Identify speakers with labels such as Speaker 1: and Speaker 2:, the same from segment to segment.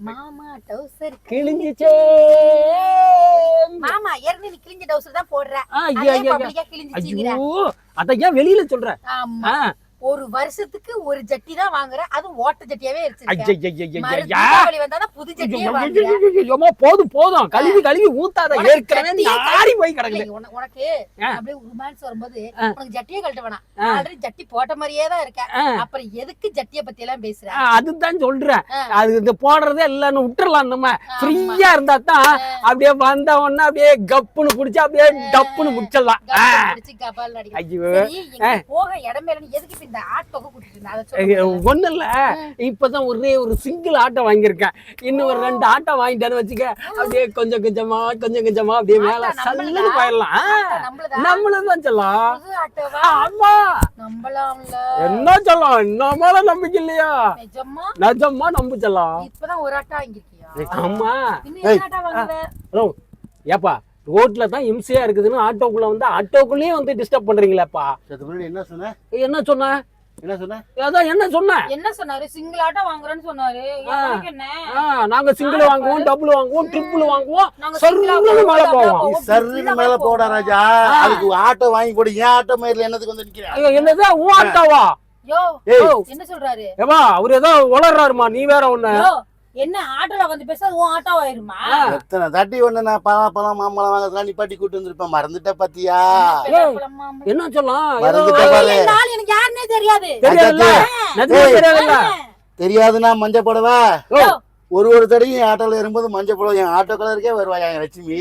Speaker 1: மாமா டவுசர்
Speaker 2: கிழிஞ்சிச்சே.
Speaker 1: மாமா ஏற்கனவே நீ கிழிஞ்ச டவுசர் தான் போடுற.
Speaker 2: ஐயா, ஐயா, ஐயா.
Speaker 1: பப்ளிக்கா கிழிஞ்சிச்சிங்கிற.
Speaker 2: ஐயோ அத ஏன் வெளியில சொல்ற?
Speaker 1: ஆமா. ஒரு வருஷத்துக்கு ஒரு ஜட்டி தான் வாங்குற அதுவும் ஓட்ட ஜட்டியாவே
Speaker 2: ஐயோ, போதும் போதும். கழுவி கழுவி ஊத்தாத ஏற்கனவே
Speaker 1: ஜட்டியே
Speaker 2: நாரி போய்
Speaker 1: உன- உனக்கு. அப்படியே ரொமான்ஸ் வரும்போது. உனக்கு ஜட்டியே கழட்ட வேணாம். ஆல்ரெடி ஜட்டி போட்ட மாதிரியே தான் இருக்க
Speaker 2: ஆ,
Speaker 1: அப்புறம் எதுக்கு ஜட்டிய பத்தி எல்லாம் பேசுற
Speaker 2: அதுதான் சொல்றேன். அது இந்த போடுறதே இல்லன்னு விட்டுறலாம் நம்ம. ஃப்ரீயா இருந்தா தான் அப்படியே வந்த உடனே அப்படியே கப்புன்னு புடிச்சு அப்படியே டப்புன்னு முடிச்சிடலாம்.
Speaker 1: போக இடமே எதுக்கு இந்த ஆட்டோக்கு கூட்டிட்டு
Speaker 2: ஒண்ணும் இல்ல. இப்பதான் ஒரே ஒரு சிங்கிள் ஆட்டோ வாங்கியிருக்கேன். இன்னும் ஒரு ரெண்டு ஆட்டோ வாங்கிட்டேன்னு வச்சுக்க அப்படியே கொஞ்சம் கொஞ்சமா கொஞ்சம் கொஞ்சமா அப்படியே மேல
Speaker 1: ஆட்டோ
Speaker 2: சல்லுன்னு? போயிடலாம்.
Speaker 1: ஆட்டோ?
Speaker 2: நம்மளும் தான் சொல்லலாம் ஆமா.
Speaker 1: நம்பலாம்ல
Speaker 2: என்ன சொல்லலாம் என்ன மேல நம்பிக்கை இல்லையா?
Speaker 1: நிஜமா?
Speaker 2: நிஜமா நம்ப சொல்லலாம்
Speaker 1: இப்பதான் ஒரு ஆட்டோ வாங்கிருக்கியா
Speaker 2: ஆமா.
Speaker 1: ஆட்டோ
Speaker 2: ஏப்பா. ரோட்ல தான் இம்சையா இருக்குதுன்னு ஆட்டோக்குள்ள வந்து ஆட்டோக்குள்ளேயே வந்து டிஸ்டர்ப் பண்றீங்களேப்பா.
Speaker 3: என்ன சொன்ன?
Speaker 2: என்ன சொன்ன?
Speaker 3: என்ன சொன்ன?
Speaker 2: அதான் என்ன சொன்ன?
Speaker 1: என்ன சொன்னாரு? சிங்கிள் ஆட்டோ வாங்குறேன்னு சொன்னாரு. எனக்கு என்ன?
Speaker 2: ஆ, நாங்க சிங்கிள் வாங்குவோம் டபுள் வாங்குவோம் ட்ரிபிள் வாங்குவோம் சர்ன்னு மேல
Speaker 1: போவோம்,
Speaker 3: சர்ன்னு மேல போடா ராஜா. அதுக்கு ஆட்டோ வாங்கி போடு ஏன் ஆட்டோ மயிரில் என்னத்துக்கு வந்து நிக்கிறேன்
Speaker 2: என்னது? உன் ஆட்டோவா?
Speaker 1: என்ன சொல்றாரு?
Speaker 2: ஏவா அவர் ஏதோ உளறாருமா நீ வேற ஒண்ணு.
Speaker 1: என்ன ஆட்டோல வந்து பேச உன் ஆட்டோ ஆயிருமா?
Speaker 3: எத்தனை தட்டி ஒண்ணு நான் பழம் மாம்பழம் வாங்கறதுலாம் நிப்பாட்டி கூட்டு வந்திருப்பேன். மறந்துட்ட பாத்தியா?
Speaker 2: என்ன சொல்லலாம்?
Speaker 3: மறந்துட்ட பாரு.
Speaker 1: எனக்கு யாருன்னே தெரியாது.
Speaker 2: தெரியல
Speaker 3: தெரியாதுன்னா மஞ்சள் புடவை? ஒரு ஒரு தடையும் ஆட்டோல ஏறும்போது மஞ்சள் புடவை என் ஆட்டோ கலருக்கே வருவாயா என் லட்சுமி?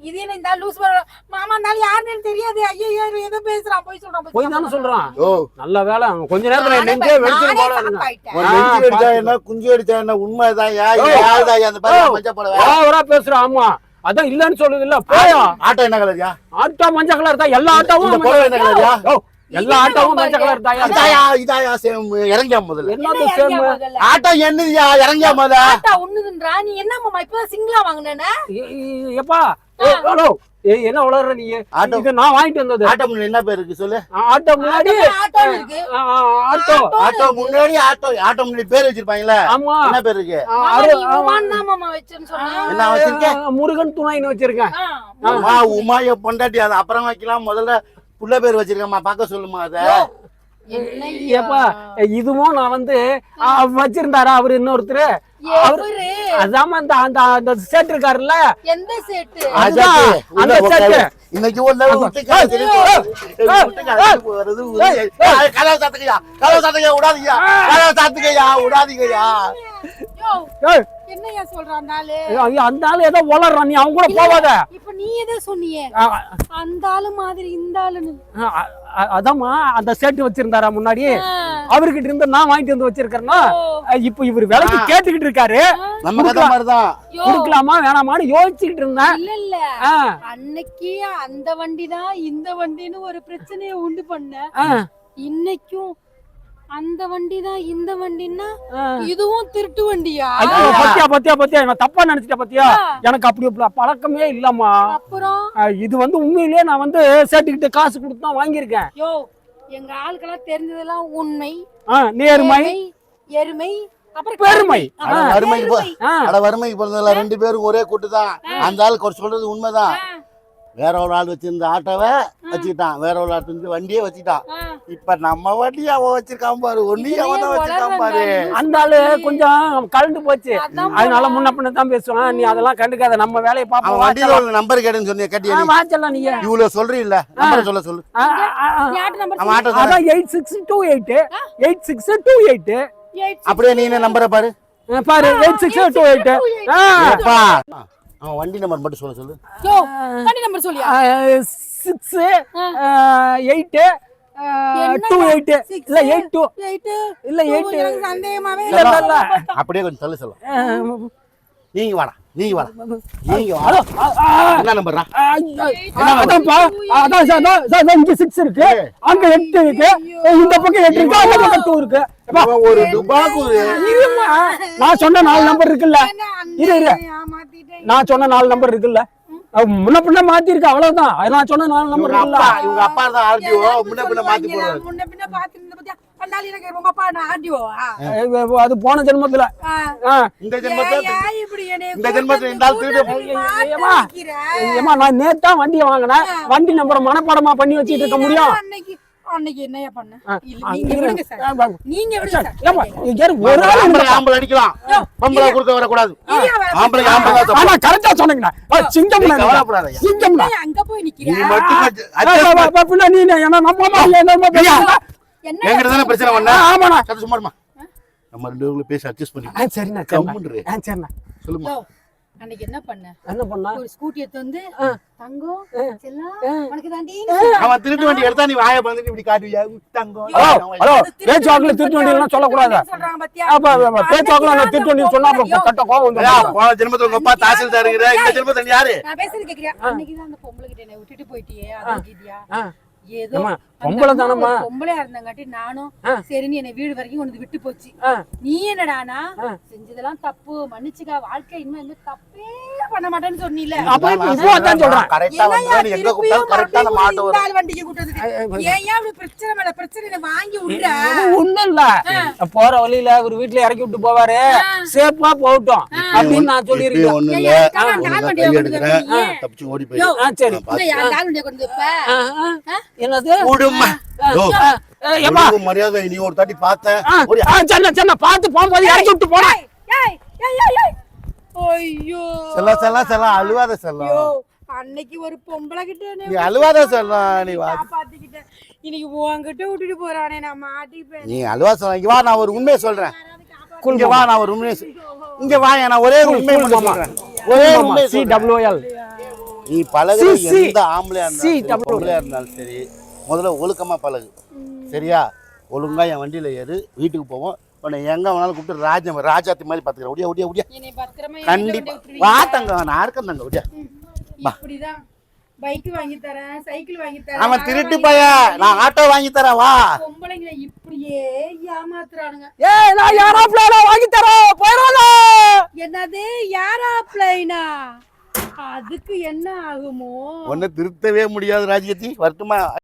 Speaker 1: இது இந்த லூஸ் மாமா ஆள் யாருன்னு தெரியாது. ஐயோ ஏதோ பேசுறான். போய் சொல்றான்
Speaker 2: போய் தானே சொல்றான்.
Speaker 3: ஓ.
Speaker 2: நல்ல வேலை. கொஞ்ச நேரத்துல நெஞ்சே வெடிச்சு போல
Speaker 3: நெஞ்சு. என்ன? குஞ்சு அடிச்சா என்ன? அந்த பாரு புடவை?
Speaker 2: ஓவரா பேசுறான் ஆமா. அதான் இல்லன்னு சொல்லுது இல்ல போயா.
Speaker 3: ஆட்டோ என்ன கலரியா
Speaker 2: ஆட்டோ மஞ்சள் கலர் தான். எல்லா ஆட்டோவும்
Speaker 3: இந்த
Speaker 2: மஞ்சள்
Speaker 3: புடவை என்ன கலரியா
Speaker 2: ஓ, எல்லா ஆட்டோவும் மஞ்சள் கலர் தாயா?
Speaker 3: இதாயா இதாயா சேம் இறங்கியா முதல்ல.
Speaker 2: என்னது
Speaker 1: என்ன
Speaker 2: சேம்?
Speaker 3: ஆட்டோ என்னதுயா? இறங்கியா முதல்ல?
Speaker 1: ஆட்டா ஒண்ணுதுன்றா? நீ என்ன மாமா இப்பதான் சிங்கிளா வாங்கினேன்னு?
Speaker 2: எப்பா ஹலோ. ஏய், என்ன உளற நீ?
Speaker 3: ஆட்டோ.
Speaker 2: இது நான் வாங்கிட்டு வந்தது.
Speaker 3: ஆட்டோ முன்னாடி என்ன பேர் இருக்கு சொல்லு?
Speaker 2: ஆட்டோ முன்னாடி.
Speaker 1: ஆட்டோ இருக்கு.
Speaker 2: ஆட்டோ.
Speaker 3: ஆட்டோ. முன்னாடி ஆட்டோ ஆட்டோ முன்னாடி பேர் வச்சிருப்பாங்கல்ல?
Speaker 2: ஆமா.
Speaker 3: என்ன பேர் இருக்கு?
Speaker 2: ஆ,
Speaker 1: மாமா, தான் வச்சேன்னு சொன்ன.
Speaker 3: என்ன வச்சிருக்க?
Speaker 2: ஆ, முருகன் துணைன்னு வச்சிருக்கேன்.
Speaker 3: உமா உமாய பொண்டாட்டி அது அப்புறம் வைக்கலாம் முதல்ல புள்ள பேர் வச்சிருக்கேம்மா. பார்க்க சொல்லுமா அத?
Speaker 2: ஏப்பா இதுவும் நான் வந்து வச்சிருந்தாரா அவரு இன்னொருத்தர்? அவரு? அதாம அந்த அந்த இருக்காருல்ல?
Speaker 1: எந்த
Speaker 2: அதுதான்,
Speaker 3: அஜாக்கு,
Speaker 2: அந்த.
Speaker 3: இன்னைக்கு ஒரு விடாதீங்கய்யா.
Speaker 1: சொல்றான் ஆளு?
Speaker 2: ஐயோ, அந்த ஆளு ஏதோ உளறான் நீ அவங்க கூட போவாத.
Speaker 1: இப்ப நீ எதை சொன்னியே? அந்த ஆளு மாதிரி இந்த ஆளுன்னு.
Speaker 2: அதாம்மா அந்த சேட்டு வச்சிருந்தாரா முன்னாடி? அவர்கிட்ட இருந்து நான் வாங்கிட்டு வந்து வச்சிருக்கேன்னா இப்போ இவர் விலைக்கு கேட்டுக்கிட்டு இருக்காரு. கொடுக்கலாமா. வேணாமான்னு யோசிச்சுக்கிட்டு இருந்தேன்.
Speaker 1: இல்ல இல்ல. அன்னைக்கு அந்த வண்டி தான் இந்த வண்டின்னு ஒரு பிரச்சனையை உண்டு பண்ண இன்னைக்கும் அந்த வண்டி தான் இந்த வண்டின்னா. இதுவும் திருட்டு வண்டியா?
Speaker 2: பத்தியா பத்தியா பத்தியா? நான் தப்பா நினைச்சிட்டேன் பத்தியா. எனக்கு அப்படி பழக்கமே இல்லம்மா.
Speaker 1: அப்புறம்?
Speaker 2: இது வந்து உண்மையிலேயே நான் வந்து சேட்டுக்கிட்ட காசு கொடுத்து தான் வாங்கியிருக்கேன்.
Speaker 1: யோ எங்க ஆளுக்கெல்லாம் தெரிஞ்சதெல்லாம் உண்மை.
Speaker 2: நேர்மை.
Speaker 1: எருமை அப்புறம்
Speaker 2: பெருமை.
Speaker 3: வறுமைக்கு வறுமைக்கு பிறந்ததுல ரெண்டு பேரும் ஒரே கூட்டு தான். அந்த ஆள் சொல்றது உண்மைதான். வேற ஒரு ஆள் வச்சிருந்த ஆட்டோவை வச்சுக்கிட்டான். வேற ஒரு ஆள் வந்து வண்டியே வச்சுக்கிட்டான். இப்ப நம்ம வண்டி அவன் வச்சிருக்கான் பாரு. ஒன்னையும் அவன் தான் வச்சிருக்கான் பாரு.
Speaker 2: அந்த ஆளு கொஞ்சம் கலந்து போச்சு.
Speaker 1: அதான்
Speaker 2: அதனால. முன்ன பின்ன தான் பேசுவான். நீ அதெல்லாம் கண்டுக்காத. நம்ம வேலையை
Speaker 3: அவன்
Speaker 2: பார்ப்போம்
Speaker 3: வண்டியில ஒரு நம்பர் கேட்டுன்னு சொன்னிய கட்டியா நீ?
Speaker 2: வாச்சலாம் நீங்க
Speaker 3: இவ்வளவு சொல்றீல்ல? நம்பர் சொல்ல சொல்லு.
Speaker 2: அதான் eight six two eight eight six two eight
Speaker 1: சொல்லு.
Speaker 3: அப்படியே நீ என்ன நம்பரை பாரு?
Speaker 2: பாரு. எயிட் சிக்ஸ் டூ எயிட்
Speaker 3: அவன் வண்டி நம்பர் மட்டும் சொல்ல சொல்லு
Speaker 1: யோ, வண்டி number சொல்லியா?
Speaker 2: சிக்ஸ். எயிட்
Speaker 1: என்ன
Speaker 2: டூ எயிட்? இல்ல எயிட் டூ
Speaker 1: Eight.
Speaker 2: இல்ல எயிட்
Speaker 1: சந்தேகமாவே
Speaker 3: அப்படியே கொஞ்சம் தள்ளு சொல்லும் நீங்க வாடா நீங்க வாடா. நீங்க வாடா. என்ன நம்பர்ரா
Speaker 2: அதான்ப்பா. அதான் சார் அதான் சார் இங்க சிக்ஸ் இருக்கு. அங்க எட்டு இருக்கு. இந்த பக்கம் எட்டு இருக்கு. அந்த பக்கம் டூ இருக்கு. எப்பா,
Speaker 3: இவன் ஒரு டுபாக்கு ஒரு
Speaker 2: இரும்மா. நான் சொன்ன நாலு நம்பர் இருக்குல்ல. இரு இரு. நான் சொன்ன நாலு நம்பர் இருக்குல்ல. முன்ன பின்ன மாத்தி இருக்கு அவ்வளவுதான். அது நான் சொன்ன நாலு நம்பர்
Speaker 3: இவங்க
Speaker 2: இருக்குல்ல.
Speaker 3: அப்பா இவங்க அப்பா தான் ஆர்டிஓ. முன்ன பின்ன மாத்தி போடுவாரு.
Speaker 1: முன்ன பின்ன பார்த்திருந்த
Speaker 2: அது போன ஜென்மத்துல.
Speaker 3: இந்த ஜென்மத்துல
Speaker 2: நான் நேத்தா வண்டியை வாங்கினேன். வண்டி நம்பரை மனப்பாடமா பண்ணி வச்சுட்டு இருக்க முடியும்.
Speaker 1: அன்னைக்கு என்னையா பண்ண? நீங்க
Speaker 2: ஒரு ஆள்
Speaker 3: ஆம்பளை அடிக்கலாம் பொம்பளை குறுக்க வரக்கூடாது. ஆம்பளை. ஆம்பளை
Speaker 2: ஆனா கரெக்டா.
Speaker 3: கவலைப்படாதய்யா.
Speaker 2: சிங்கம்ண்ணா
Speaker 1: ஏன் அங்க போய்
Speaker 3: நீ
Speaker 1: நிக்கிற
Speaker 3: மட்டும்
Speaker 2: ஆ,
Speaker 3: adjust
Speaker 2: வா, வா,
Speaker 3: பண்ணு.
Speaker 2: வா, பின்ன நீ என்ன நம்ம
Speaker 3: என்கிட்ட தானே பிரச்சனை பண்ண?
Speaker 2: ஆ, ஆமாண்ணா.
Speaker 3: சத்து சும்மா இருமா. நம்ம ரெண்டு பேரும் பேசி அட்ஜஸ்ட் பண்ணி
Speaker 2: சரிண்ணா சரிண்ணா.
Speaker 3: கம்முன்று.
Speaker 2: ஆ, சரிண்ணா.
Speaker 3: சொல்லுமா
Speaker 1: யோ, அன்னைக்கு என்ன பண்ண?
Speaker 2: என்ன பண்ணா?
Speaker 1: ஒரு ஸ்கூட்டி எடுத்து வந்து தங்கம் செல்லம் உனக்கு தாண்டி
Speaker 3: அவன் திருட்டு வண்டி எடுத்தா நீ வாயை பண்ணிட்டு இப்படி காட்டுவியா? தங்கம்
Speaker 2: ஹலோ ஹலோ பேச்சுவாக்குல திருட்டு வண்டியெல்லாம் சொல்லக்கூடாது?
Speaker 1: சொல்றாங்க பாத்தியா?
Speaker 2: அப்ப அப்ப, பேச்சுவாக்குல திருட்டு வண்டி சொன்னா அப்புறம் கட்ட கோவம் வந்துடும்
Speaker 3: போன ஜென்மத்துல உங்க அப்பா தாசில்தார் இருக்கிற இந்த ஜென்மத்துல நீ யாரு?
Speaker 1: நான் பேசுறது கேக்குறியா? அன்னைக்கு தான் அந்த பொம்பளை கிட்ட என்னை விட்டுட்டு போயிட்டியே அதான் கேட்டியா
Speaker 2: ஆ.
Speaker 1: ஏதோ
Speaker 2: பொம்பளை தானம்மா?
Speaker 1: பொம்பளையா இருந்தங்காட்டி நானும். சரின்னு என்னை வீடு வரைக்கும் கொண்டு வந்து விட்டு போச்சு. நீ என்னடானா செஞ்சதெல்லாம் தப்பு. மன்னிச்சுக்க வாழ்க்கை இந்த தப்பே பண்ண மாட்டேன்னு சொன்னீல.
Speaker 2: அப்ப இப்ப இப்போ அதான் சொல்றேன்.
Speaker 3: கரெக்டா
Speaker 1: என்னய்யா
Speaker 3: வந்து நீ எங்க
Speaker 1: திருப்பியும்
Speaker 3: கூப்பிட்டாலும் கரெக்டா அந்த மாட்டு
Speaker 1: மறுபடியும்
Speaker 3: வரும்.
Speaker 1: இந்த ஆள் வண்டிக்கு கூட்டு வந்துட்டு? ஏன் ஏன் இப்படி பிரச்சனை மேல பிரச்சனை வாங்கி விடுற?
Speaker 2: ஒண்ணும் இல்ல. போற வழியில ஒரு வீட்டுல இறக்கி விட்டு போவாரு. சேஃபா போகட்டும். அப்படின்னு நான் சொல்லியிருக்கேன்
Speaker 3: இல்ல. கை எடுக்கிறேன். தப்பிச்சு ஓடி. போய்
Speaker 2: சரி. என்னது?
Speaker 3: மரியாதை நீ ஒரு தாட்டி பார்த்தேன்.
Speaker 2: சரிண்ணா சரிண்ணா பார்த்து போகும்போது இறக்கி விட்டு போனா
Speaker 1: ஏய், ஏய், ஏய், ஏய், ஏய். ஐயோ.
Speaker 3: செல்லம் அழுவாத செல்லம்
Speaker 1: அன்னைக்கு ஒரு பொம்பளை கிட்ட
Speaker 3: நீ அழுவாத செல்லம் நீ வா.
Speaker 1: காப்பாத்திக்கிட்டேன் இன்னைக்கு உன்கிட்ட விட்டுட்டு போறானே நான் மாட்டிப்பேன்.
Speaker 3: நீ அழுவா இங்க வா நான் ஒரு உண்மையை சொல்றேன். இங்க வா நான் ஒரு உண்மையை இங்க வா நான் ஒரே ஒரு சொல்றேன். ஒரே ஒரு உண்மையை
Speaker 2: சி
Speaker 3: சொல்றேன்.
Speaker 2: டபிள்யூஎல்
Speaker 3: நீ
Speaker 2: சி.
Speaker 3: எந்த ஆம்பளையா
Speaker 2: சி,
Speaker 3: இருந்தாலும் இருந்தாலும் சரி முதல்ல ஒழுக்கமா பழகு. சரியா? ஒழுங்கா என் வண்டியில ஏறு வீட்டுக்கு போவோம். உன்னை எங்க வேணாலும் கூப்பிட்டு ராஜா ராஜாத்தி மாதிரி பாத்துக்கிறேன். ஒடியா ஒடியா ஒடியா. கண்டிப்பா. வா தங்க நான் இருக்கேன் தங்க ஒடியா.
Speaker 1: பைக் வாங்கி தரேன் சைக்கிள் வாங்கி தரேன்
Speaker 3: அவன் திருட்டு
Speaker 1: வாங்கி
Speaker 3: பையன். நான் ஆட்டோ வாங்கி தரேன் வா.
Speaker 1: இப்படியே ஏமாத்துறானுங்க.
Speaker 2: ஏய் நான் யாரா பிளான வாங்கி தரோம் போயிடாத.
Speaker 1: என்னது யாரா பிளைனா அதுக்கு என்ன ஆகுமோ?
Speaker 3: ஒன்னும் திருத்தவே முடியாது ராஜ்யத்தி. வரட்டுமா?